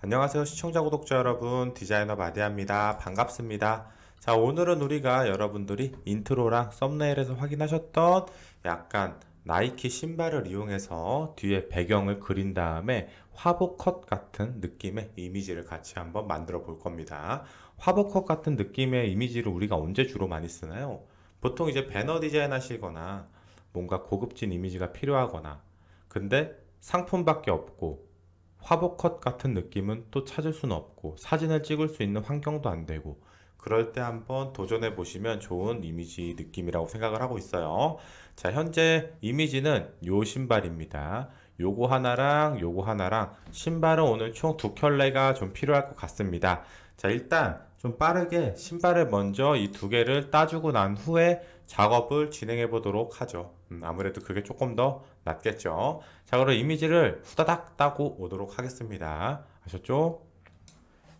안녕하세요 시청자 구독자 여러분. 디자이너 마디아입니다. 반갑습니다 자 오늘은 우리가 여러분들이 인트로랑 썸네일에서 확인하셨던 약간 나이키 신발을 이용해서 뒤에 배경을 그린 다음에 화보 컷 같은 느낌의 이미지를 같이 한번 만들어 볼 겁니다. 화보 컷 같은 느낌의 이미지를 우리가 언제 주로 많이 쓰나요? 보통 이제 배너 디자인 하시거나 뭔가 고급진 이미지가 필요하거나. 근데 상품밖에 없고 화보 컷 같은 느낌은 또 찾을 수는 없고 사진을 찍을 수 있는 환경도 안 되고 그럴 때 한번 도전해 보시면 좋은 이미지 느낌이라고 생각을 하고 있어요. 자, 현재 이미지는 요 신발입니다. 요거 하나랑 요거 하나랑 신발은 오늘 총 두 켤레가 좀 필요할 것 같습니다. 자, 일단 좀 빠르게 신발을 먼저 이 두 개를 따주고 난 후에 작업을 진행해 보도록 하죠. 음, 아무래도 그게 조금 더 낫겠죠. 자, 그럼 이미지를 후다닥 따고 오도록 하겠습니다. 아셨죠?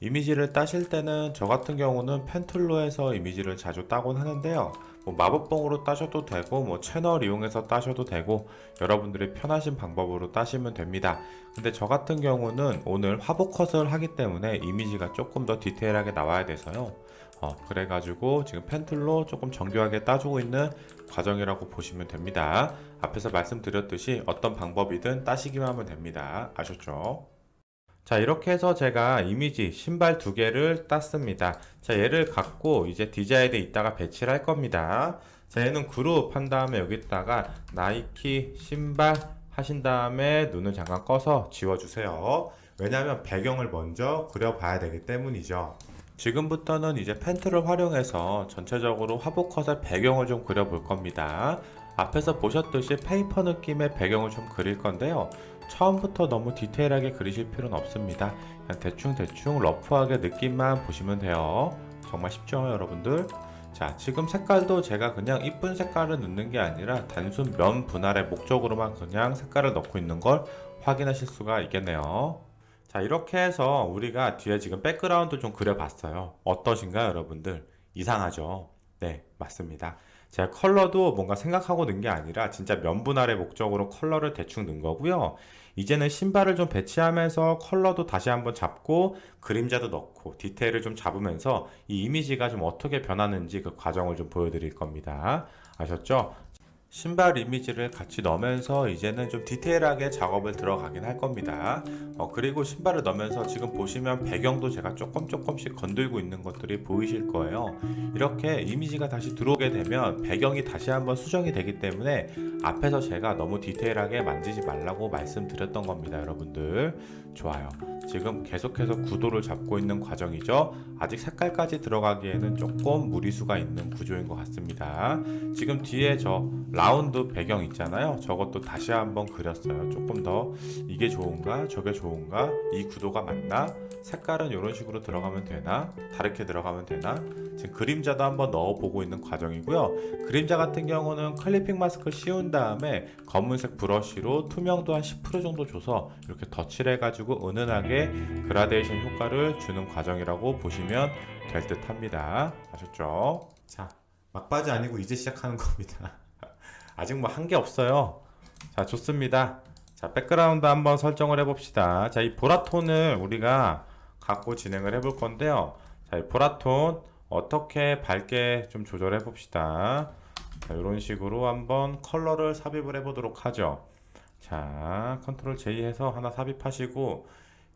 이미지를 따실 때는 저 같은 경우는 펜툴로 해서 이미지를 자주 따곤 하는데요. 뭐 마법봉으로 따셔도 되고 뭐 채널 이용해서 따셔도 되고 여러분들이 편하신 방법으로 따시면 됩니다. 근데 저 같은 경우는 오늘 화보 컷을 하기 때문에 이미지가 조금 더 디테일하게 나와야 돼서요. 어, 그래가지고 지금 펜툴로 조금 정교하게 따주고 있는 과정이라고 보시면 됩니다. 앞에서 말씀드렸듯이 어떤 방법이든 따시기만 하면 됩니다. 아셨죠? 자, 이렇게 해서 제가 이미지 신발 두 개를 땄습니다. 자, 얘를 갖고 이제 디자인에 이따가 배치를 할 겁니다. 자, 얘는 그룹 한 다음에 여기다가 나이키 신발 하신 다음에 눈을 잠깐 꺼서 지워주세요. 왜냐하면 배경을 먼저 그려봐야 되기 때문이죠. 지금부터는 이제 펜트를 활용해서 전체적으로 화보 컷의 배경을 좀 그려볼 겁니다. 앞에서 보셨듯이 페이퍼 느낌의 배경을 좀 그릴 건데요. 처음부터 너무 디테일하게 그리실 필요는 없습니다. 그냥 대충대충 러프하게 느낌만 보시면 돼요. 정말 쉽죠, 여러분들? 자, 지금 색깔도 제가 그냥 이쁜 색깔을 넣는 게 아니라 단순 면 분할의 목적으로만 그냥 색깔을 넣고 있는 걸 확인하실 수가 있겠네요. 자, 이렇게 해서 우리가 뒤에 지금 백그라운드 좀 그려봤어요. 어떠신가요, 여러분들? 이상하죠? 네, 맞습니다. 제가 컬러도 뭔가 생각하고 넣은 게 아니라 진짜 면 분할의 목적으로 컬러를 대충 넣은 거고요. 이제는 신발을 좀 배치하면서 컬러도 다시 한번 잡고 그림자도 넣고 디테일을 좀 잡으면서 이 이미지가 좀 어떻게 변하는지 그 과정을 좀 보여드릴 겁니다. 아셨죠? 신발 이미지를 같이 넣으면서 이제는 좀 디테일하게 작업을 들어가긴 할 겁니다. 어, 그리고 신발을 넣으면서 지금 보시면 배경도 제가 조금 조금씩 건들고 있는 것들이 보이실 거예요. 이렇게 이미지가 다시 들어오게 되면 배경이 다시 한번 수정이 되기 때문에 앞에서 제가 너무 디테일하게 만지지 말라고 말씀드렸던 겁니다, 여러분들. 좋아요. 지금 계속해서 구도를 잡고 있는 과정이죠. 아직 색깔까지 들어가기에는 조금 무리수가 있는 구조인 것 같습니다. 지금 뒤에 저 라운드 배경 있잖아요. 저것도 다시 한번 그렸어요. 조금 더 이게 좋은가, 저게 좋은가, 이 구도가 맞나, 색깔은 이런 식으로 들어가면 되나, 다르게 들어가면 되나. 지금 그림자도 한번 넣어보고 있는 과정이고요. 그림자 같은 경우는 클리핑 마스크 씌운 다음에 검은색 브러쉬로 투명도 한 10% 정도 줘서 이렇게 덧칠 해가지고 은은하게 그라데이션 효과를 주는 과정이라고 보시면 될 듯 합니다. 아셨죠? 자, 막바지 아니고 이제 시작하는 겁니다. 아직 뭐 한 게 없어요. 자, 좋습니다. 자, 백그라운드 한번 설정을 해봅시다. 자, 이 보라톤을 우리가 갖고 진행을 해볼 건데요. 자, 이 보라톤 어떻게 밝게 좀 조절해 봅시다. 자, 이런 식으로 한번 컬러를 삽입을 해보도록 하죠. 자, 컨트롤 J 해서 하나 삽입하시고,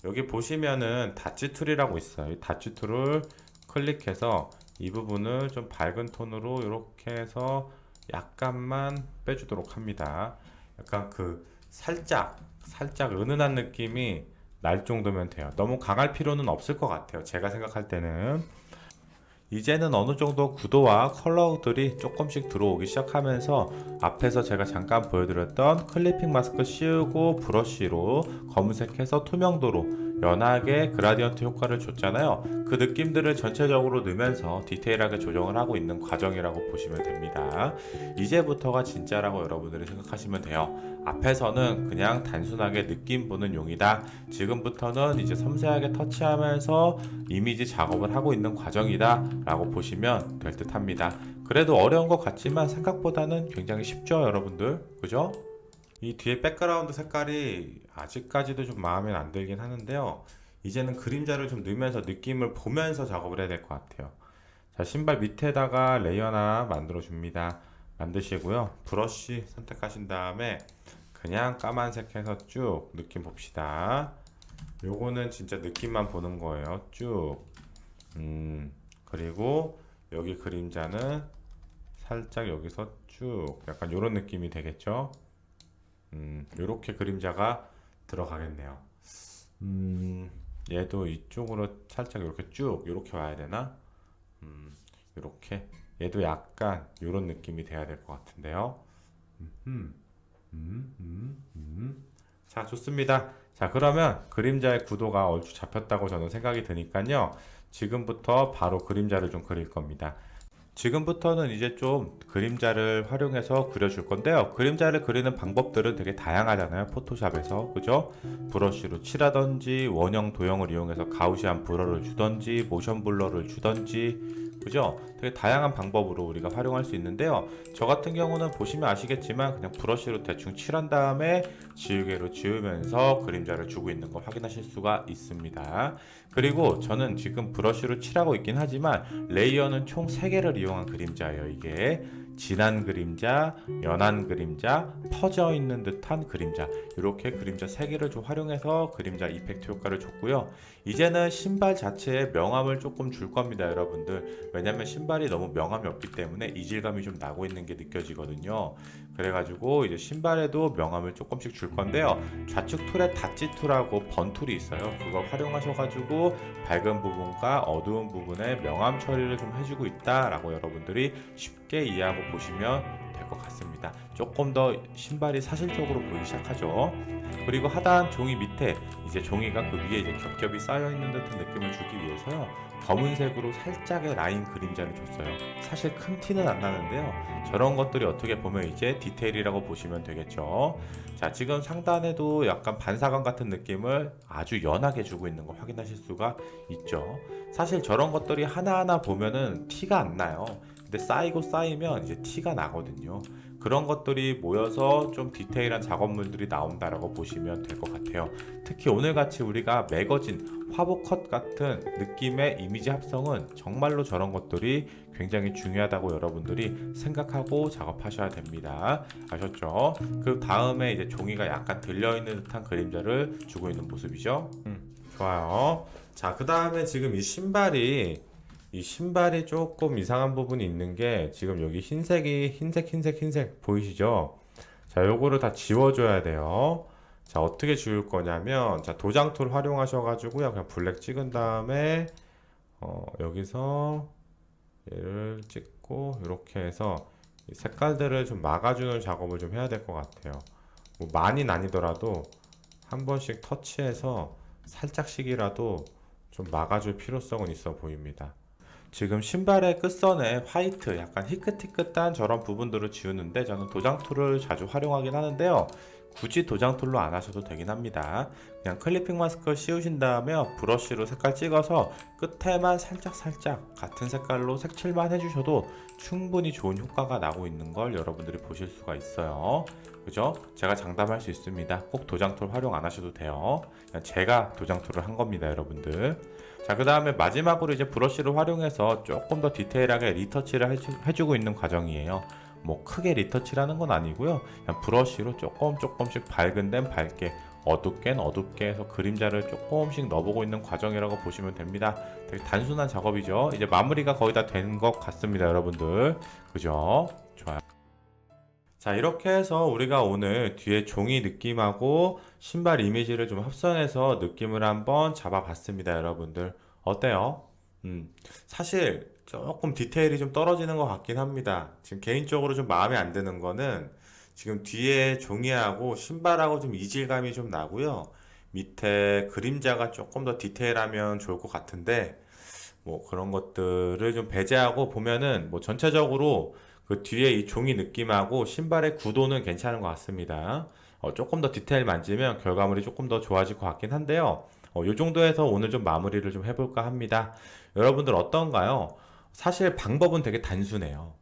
여기 보시면은 다치 툴이라고 있어요. 이 다치 툴을 클릭해서 이 부분을 좀 밝은 톤으로 이렇게 해서 약간만 빼주도록 합니다. 약간 그 살짝, 살짝 은은한 느낌이 날 정도면 돼요. 너무 강할 필요는 없을 것 같아요. 제가 생각할 때는. 이제는 어느 정도 구도와 컬러들이 조금씩 들어오기 시작하면서 앞에서 제가 잠깐 보여드렸던 클리핑 마스크 씌우고 브러쉬로 검은색해서 투명도로 연하게 그라디언트 효과를 줬잖아요. 그 느낌들을 전체적으로 넣으면서 디테일하게 조정을 하고 있는 과정이라고 보시면 됩니다. 이제부터가 진짜라고 여러분들이 생각하시면 돼요. 앞에서는 그냥 단순하게 느낌 보는 용이다. 지금부터는 이제 섬세하게 터치하면서 이미지 작업을 하고 있는 과정이다. 라고 보시면 될 듯 합니다. 그래도 어려운 것 같지만 생각보다는 굉장히 쉽죠, 여러분들. 그죠? 이 뒤에 백그라운드 색깔이 아직까지도 좀 마음에 안 들긴 하는데요. 이제는 그림자를 좀 넣으면서 느낌을 보면서 작업을 해야 될 것 같아요. 자, 신발 밑에다가 레이어 하나 만들어 줍니다. 만드시고요. 브러쉬 선택하신 다음에 그냥 까만색 해서 쭉 느낌 봅시다. 요거는 진짜 느낌만 보는 거예요. 쭉. 음, 그리고 여기 그림자는 살짝 여기서 쭉 약간 요런 느낌이 되겠죠? 음, 요렇게 그림자가 들어가겠네요. 음, 얘도 이쪽으로 살짝 이렇게 쭉 이렇게 와야 되나? 음, 이렇게 얘도 약간 요런 느낌이 돼야 될 것 같은데요. 음, 음, 음, 음. 자, 좋습니다. 자, 그러면 그림자의 구도가 얼추 잡혔다고 저는 생각이 드니까요. 지금부터 바로 그림자를 좀 그릴 겁니다. 지금부터는 이제 좀 그림자를 활용해서 그려줄 건데요. 그림자를 그리는 방법들은 되게 다양하잖아요. 포토샵에서. 그죠? 브러쉬로 칠하던지, 원형 도형을 이용해서 가우시안 블러를 주던지, 모션 블러를 주던지, 그죠? 되게 다양한 방법으로 우리가 활용할 수 있는데요. 저 같은 경우는 보시면 아시겠지만 그냥 브러쉬로 대충 칠한 다음에 지우개로 지우면서 그림자를 주고 있는 걸 확인하실 수가 있습니다. 그리고 저는 지금 브러쉬로 칠하고 있긴 하지만 레이어는 총 3개를 이용한 그림자예요. 이게 진한 그림자, 연한 그림자, 퍼져 있는 듯한 그림자 이렇게 그림자 3개를 좀 활용해서 그림자 이펙트 효과를 줬고요. 이제는 신발 자체에 명암을 조금 줄 겁니다, 여러분들. 왜냐면 신발이 너무 명암이 없기 때문에 이질감이 좀 나고 있는 게 느껴지거든요. 그래가지고 이제 신발에도 명암을 조금씩 줄 건데요. 좌측 툴에 닷지 툴하고 번 툴이 있어요. 그걸 활용하셔가지고 밝은 부분과 어두운 부분에 명암 처리를 좀 해주고 있다라고 여러분들이 쉽게 이해하고 보시면 될 것 같습니다. 조금 더 신발이 사실적으로 보이기 시작하죠. 그리고 하단 종이 밑에 이제 종이가 그 위에 이제 겹겹이 쌓여 있는 듯한 느낌을 주기 위해서요. 검은색으로 살짝의 라인 그림자를 줬어요. 사실 큰 티는 안 나는데요. 저런 것들이 어떻게 보면 이제 디테일이라고 보시면 되겠죠. 자, 지금 상단에도 약간 반사광 같은 느낌을 아주 연하게 주고 있는 걸 확인하실 수가 있죠. 사실 저런 것들이 하나하나 보면은 티가 안 나요. 근데 쌓이고 쌓이면 이제 티가 나거든요. 그런 것들이 모여서 좀 디테일한 작업물들이 나온다라고 보시면 될 것 같아요. 특히 오늘 같이 우리가 매거진 화보 컷 같은 느낌의 이미지 합성은 정말로 저런 것들이 굉장히 중요하다고 여러분들이 생각하고 작업하셔야 됩니다. 아셨죠? 그 다음에 이제 종이가 약간 들려있는 듯한 그림자를 주고 있는 모습이죠. 음, 좋아요. 자, 그 다음에 지금 이 신발이 이 신발이 조금 이상한 부분이 있는 게 지금 여기 흰색이 흰색 흰색 흰색 보이시죠? 자, 요거를 다 지워줘야 돼요. 자, 어떻게 지울 거냐면 자, 도장 툴 활용하셔 가지고요. 그냥 블랙 찍은 다음에 어, 여기서 얘를 찍고 이렇게 해서 이 색깔들을 좀 막아주는 작업을 좀 해야 될 것 같아요. 뭐 많이는 아니더라도 한 번씩 터치해서 살짝씩이라도 좀 막아줄 필요성은 있어 보입니다. 지금 신발의 끝선에 화이트, 약간 희끗희끗한 저런 부분들을 지우는데 저는 도장 툴을 자주 활용하긴 하는데요. 굳이 도장 툴로 안 하셔도 되긴 합니다. 그냥 클리핑 마스크를 씌우신 다음에 브러쉬로 색깔 찍어서 끝에만 살짝살짝 같은 색깔로 색칠만 해주셔도 충분히 좋은 효과가 나고 있는 걸 여러분들이 보실 수가 있어요. 그죠? 제가 장담할 수 있습니다. 꼭 도장 툴 활용 안 하셔도 돼요. 제가 도장 툴을 한 겁니다, 여러분들. 자, 그 다음에 마지막으로 이제 브러쉬를 활용해서 조금 더 디테일하게 리터치를 해주, 해주고 있는 과정이에요. 뭐 크게 리터치라는 건 아니고요. 그냥 브러쉬로 조금 조금씩 밝은 데는 밝게, 어둡게는 어둡게 해서 그림자를 조금씩 넣어보고 있는 과정이라고 보시면 됩니다. 되게 단순한 작업이죠. 이제 마무리가 거의 다 된 것 같습니다, 여러분들. 그죠? 자, 이렇게 해서 우리가 오늘 뒤에 종이 느낌하고 신발 이미지를 좀 합성해서 느낌을 한번 잡아봤습니다, 여러분들. 어때요? 음, 사실 조금 디테일이 좀 떨어지는 것 같긴 합니다. 지금 개인적으로 좀 마음에 안 드는 거는 지금 뒤에 종이하고 신발하고 좀 이질감이 좀 나고요. 밑에 그림자가 조금 더 디테일하면 좋을 것 같은데 뭐 그런 것들을 좀 배제하고 보면은 뭐 전체적으로 그 뒤에 이 종이 느낌하고 신발의 구도는 괜찮은 것 같습니다. 어, 조금 더 디테일 만지면 결과물이 조금 더 좋아질 것 같긴 한데요. 어, 요 정도에서 오늘 좀 마무리를 좀 해볼까 합니다. 여러분들 어떤가요? 사실 방법은 되게 단순해요.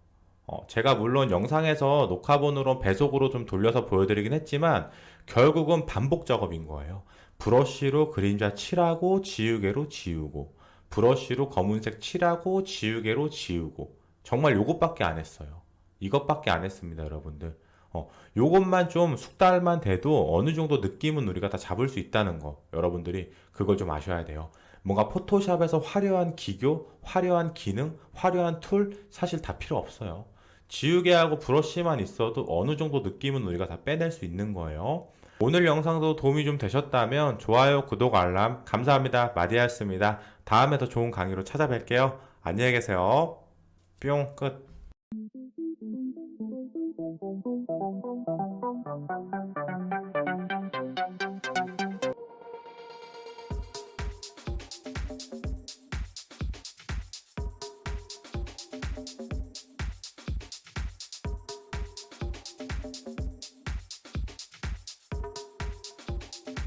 어, 제가 물론 영상에서 녹화본으로 배속으로 좀 돌려서 보여드리긴 했지만 결국은 반복 작업인 거예요. 브러쉬로 그림자 칠하고 지우개로 지우고 브러쉬로 검은색 칠하고 지우개로 지우고 정말 요것밖에 안 했어요. 이것밖에 안 했습니다, 여러분들. 어, 요것만 좀 숙달만 돼도 어느 정도 느낌은 우리가 다 잡을 수 있다는 거 여러분들이 그걸 좀 아셔야 돼요. 뭔가 포토샵에서 화려한 기교, 화려한 기능, 화려한 툴 사실 다 필요 없어요. 지우개하고 브러쉬만 있어도 어느 정도 느낌은 우리가 다 빼낼 수 있는 거예요. 오늘 영상도 도움이 좀 되셨다면 좋아요, 구독, 알람 감사합니다. 마디아였습니다. 다음에 더 좋은 강의로 찾아뵐게요. 안녕히 계세요. 뿅 끝.